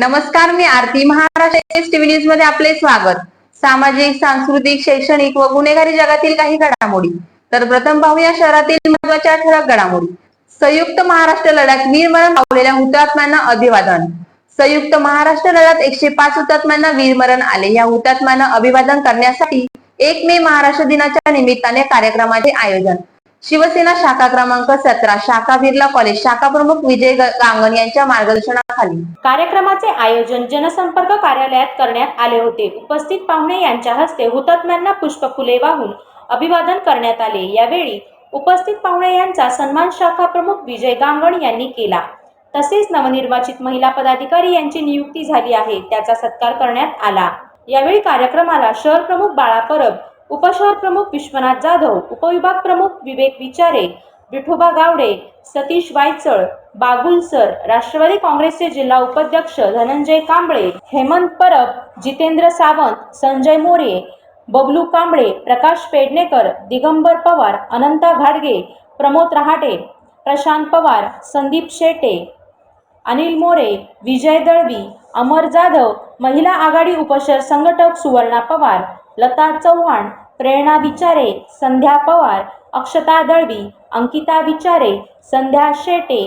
नमस्कार मी आरती महाराष्ट्र टीव्ही न्यूजमध्ये आपले स्वागत. सामाजिक सांस्कृतिक शैक्षणिक व गुन्हेगारी जगातील काही घडामोडी. तर प्रथम पाहूया शहरातील महत्त्वाच्या ठळक घडामोडी. संयुक्त महाराष्ट्र लढ्यात वीरमरण पावलेल्या हुतात्म्यांना अभिवादन. संयुक्त महाराष्ट्र लढ्यात एकशे पाच हुतात्म्यांना वीरमरण आले. या हुतात्म्यांना अभिवादन करण्यासाठी एक मे महाराष्ट्र दिनाच्या निमित्ताने कार्यक्रमाचे आयोजन. शिवसेना शाखा क्रमांक सतरा शाखा बिर्ला कॉलेज शाखा प्रमुख विजय गांगण यांच्या मार्गदर्शनाखाली. कार्यक्रमाचे आयोजन जनसंपर्क कार्यालयात करण्यात आले होते. उपस्थित पाहुणे यांच्या हस्ते हुतात्म्यांना पुष्पफुले वाहून अभिवादन करण्यात आले. यावेळी उपस्थित पाहुणे यांचा सन्मान शाखा प्रमुख विजय गांगण यांनी केला. तसेच नवनिर्वाचित महिला पदाधिकारी यांची नियुक्ती झाली आहे. त्याचा सत्कार करण्यात आला. यावेळी कार्यक्रमाला शहर प्रमुख बाळा परब उपशहर प्रमुख विश्वनाथ जाधव उपविभाग प्रमुख विवेक विचारे विठोबा गावडे सतीश वायचळ बागुल सर राष्ट्रवादी काँग्रेसचे जिल्हा उपाध्यक्ष धनंजय कांबळे हेमंत परब जितेंद्र सावंत संजय मोरे बबलू कांबळे प्रकाश पेडणेकर दिगंबर पवार अनंता घाडगे प्रमोद रहाटे प्रशांत पवार संदीप शेटे अनिल मोरे विजय दळवी अमर जाधव महिला आघाडी उपशहर संघटक सुवर्णा पवार लता चव्हाण प्रेरणा विचारे संध्या पवार अक्षता दळवी अंकिता विचारे संध्या शेटे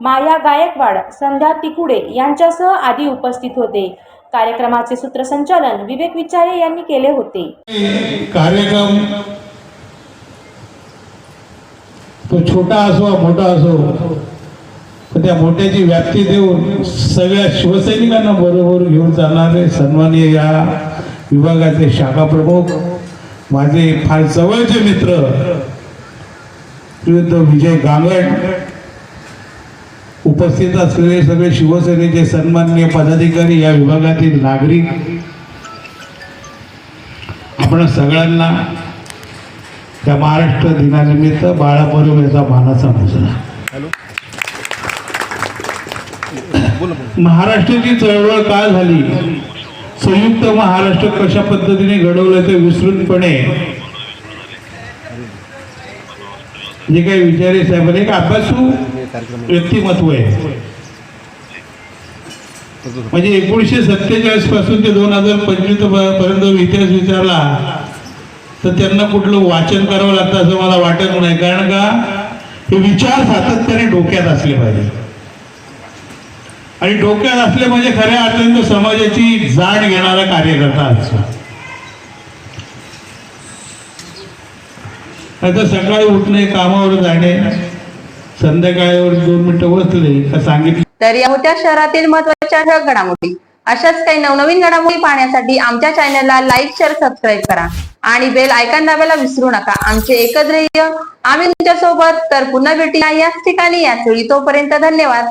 माया गायकवाड संध्या तिकुडे यांच्यासह आदी उपस्थित होते. कार्यक्रमाचे सूत्रसंचालन विवेक विचारे यांनी केले होते. कार्यक्रम तो छोटा असो मोठा असो पण त्या मोठ्याची व्याप्ती देऊन सगळ्या शिवसैनिकांना बरोबर घेऊन जाणारे सन्माननीय या विभागाचे शाखा प्रमुख माझे फार जवळचे मित्र श्रीयुद्ध विजय गांगण उपस्थित असलेले सगळे शिवसेनेचे सन्माननीय पदाधिकारी या विभागातील नागरिक आपण सगळ्यांना त्या महाराष्ट्र दिनानिमित्त बाळापरम याचा मानाचा मुजरा महाराष्ट्राची चळवळ का झाली. संयुक्त महाराष्ट्र कशा पद्धतीने घडवलं ते विस्तृतपणे जे काही विचारे साहेब एक अभ्यासू व्यक्तिमत्व आहे. म्हणजे एकोणीसशे सत्तेचाळीसपासून ते दोन हजार पंचवीसपर्यंत इतिहास विचारला तर त्यांना कुठलं वाचन करावं लागतं असं मला वाटत नाही. कारण का? हे विचार सातत्याने डोक्यात असले पाहिजे. आणि डोक्यात असले म्हणजे खऱ्या अर्थाने तो समाजाची जाण घेणारा कार्यकर्ता असतो. आता सकाळी उठणे कामावर जाणे संध्याकाळीवर दोन मिनिटं बसले का सांगितलं? तर या होत्या शहरातील महत्त्वाच्या ठळक घडामोडी. अशाच काही नवनवीन घडामोडी पाहण्यासाठी आमच्या चॅनलला लाईक शेअर सबस्क्राईब करा. आणि बेल आयकॉन दाबायला विसरू नका. आमचे एकत्र आम्ही तुमच्यासोबत तर पुन्हा भेटूया याच ठिकाणी याच वेळी. तोपर्यंत धन्यवाद.